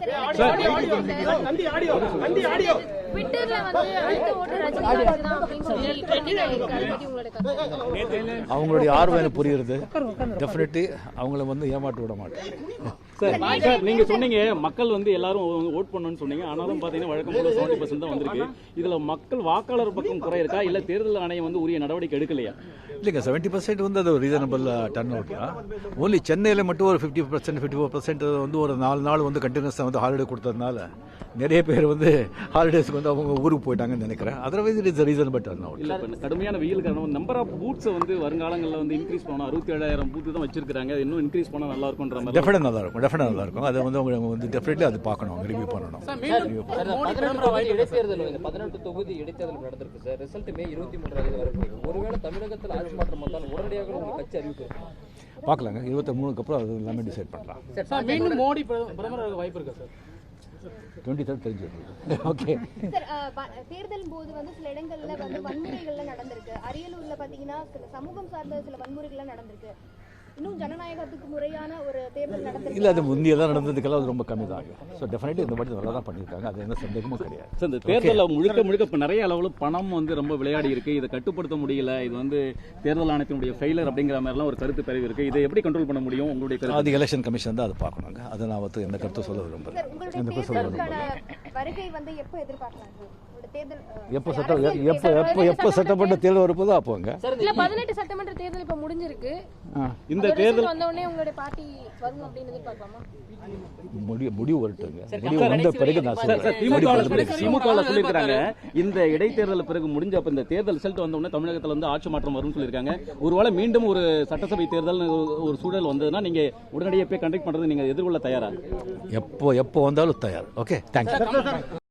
ட்விட்டர்ல ஆடியோ அடுத்த ஆடியோ. அவங்களுடைய ஆர்வம் எனக்கு புரியுறது டெஃபினெட்லி அவங்கள வந்து ஏமாற்ற விட மாட்டேன். சார் சார் நீங்க சொன்னீங்க மக்கள் வந்து எல்லாரும் ஓட் பண்ணணும்னு சொன்னீங்க. ஆனாலும் பாத்தீங்கன்னா வழக்கம் போல செவன்டி பர்சன்ட் தான் வந்திருக்கு. இதுல மக்கள் வாக்காளர் பக்கம் குறை இருக்கா இல்ல தேர்தல் ஆணையம் வந்து உரிய நடவடிக்கை எடுக்கலையா? இல்லைங்க செவன்ட்டி பர்சன்ட் வந்து அது ரீசனபிள் டர்ன் அவுட் தான். ஓன்லி சென்னையில் மட்டும் ஒரு fifty percent fifty four percent வந்து ஒரு நாலு நாள் வந்து கண்டினியூஸாக வந்து ஹாலிடே கொடுத்ததுனால நிறைய பேர் வந்து ஹாலிடேஸ்க்கு வந்து அவங்க ஊருக்கு போயிட்டாங்கன்னு நினைக்கிறேன். Otherwise it is reasonable turn out இல்ல இப்ப கடுமையான வெயில் காரணம் நம்பர் ஆஃப் பூத்ஸ் வந்து வருங்காலங்களில் வந்து இன்க்ரீஸ் பண்ணணும். அறுபத்தி ஏழாயிரம் பூத்து தான் வச்சிருக்காங்க இன்னும் இன்க்ரீஸ் பண்ணா நல்லா இருக்கும்ன்ற மாதிரி. டெஃபினட் நல்லா இருக்கும். டெஃபினட் நல்லா இருக்கும். அதை வந்து அவங்க வந்து டெஃபினெட்லி அது பார்க்கணும். ரிவ்யூ பண்ணணும். பதினெட்டு தொகுதி இடைத்தேர்தல் இந்த பதினெட்டு தொகுதி இடைத்தேர்தல் நடந்திருக்கு சார். ரிசல்ட் மே இருபத்தி மூன்றாம் தேதி வரப்போகுது ஒருவேளை தமிழகத்தில் ஆட்சி மாற்றம் வந்தால் உடனடியாக உங்க கட்சி அறிவிப்பு பார்க்கலாங்க. இருபத்தி மூணுக்கு அப்புறம் அது எல்லாமே டிசைட் பண்ணலாம். சார் மீண்டும் மோடி பிரதமர் வாய்ப்பு இருக்கா சார்? டுவெண்ட்டி தேர்ட் தெரிஞ்சு ஓகே சார் அஹ், தேர்தல் போது வந்து சில இடங்கள்ல வந்து வன்முறைகள்லாம் நடந்திருக்கு. அரியலூர்ல பாத்தீங்கன்னா சில சமூகம் சார்ந்த சில வன்முறைகள்லாம் நடந்திருக்கு. இன்னும் ஜனநாயகத்துக்கு முறையான ஒரு தேர்தல் நடந்திருக்கு. இல்லை அது முந்தியெல்லாம் நடந்ததுக்கெல்லாம் அது ரொம்ப கம்மி தான் ஸோ டெஃபினெட்லி இந்த வாட்டி நல்லா தான் பண்ணியிருக்காங்க. அது எந்த சந்தேகமும் கிடையாது. சார் இந்த தேர்தலில் முழுக்க முழுக்க இப்ப நிறைய அளவில் பணம் வந்து ரொம்ப விளையாடி இருக்கு. இதை கட்டுப்படுத்த முடியல. இது வந்து தேர்தல் ஆணையத்தினுடைய ஃபெயிலர் அப்படிங்கிற மாதிரிலாம் ஒரு கருத்து பரவி இருக்கு. இதை எப்படி கண்ட்ரோல் பண்ண முடியும்? உங்களுடைய கருத்து? அது எலெக்ஷன் கமிஷன் தான் அதை பார்க்கணுங்க. அதை நான் வந்து எந்த கருத்து சொல்ல விரும்புகிறேன் எந்த கருத்து சொல்ல விரும்புகிறேன் வருகை வந்து எப்போ எதிர்பார்க்கலாம் எப்போ சட்டம் எப்போ தேர்தல் எப்போ எப்போ சட்டப்பட்ட தேர்தல் வரப்போதோ அப்போங்க இல்ல பதினெட்டு சட்டமன்ற தேர்தல் இப்ப முடிஞ்சிருக்கு. இந்த தேர்தல் வந்த உடனே உங்களுடைய பார்ட்டி வரும் அப்படின்னு எதிர்பார்க்கலாமா முடிவு முடிவு வரட்டுங்க முடிவு வந்த பிறகு நான் சொல்றேன். திமுக சொல்லியிருக்காங்க. இந்த இடைத்தேர்தல் பிறகு முடிஞ்ச அப்ப இந்த தேர்தல் ரிசல்ட் வந்த உடனே தமிழகத்துல வந்து ஆட்சி மாற்றம் வரும்னு சொல்லியிருக்காங்க. ஒருவேளை மீண்டும் ஒரு சட்டசபை தேர்தல் ஒரு சூழல் வந்ததுன்னா நீங்க உடனடியாக போய் கண்டக்ட் பண்றது நீங்க எதிர்கொள்ள தயாரா? எப்போ எப்போ வந்தாலும் தயார். Okay thank you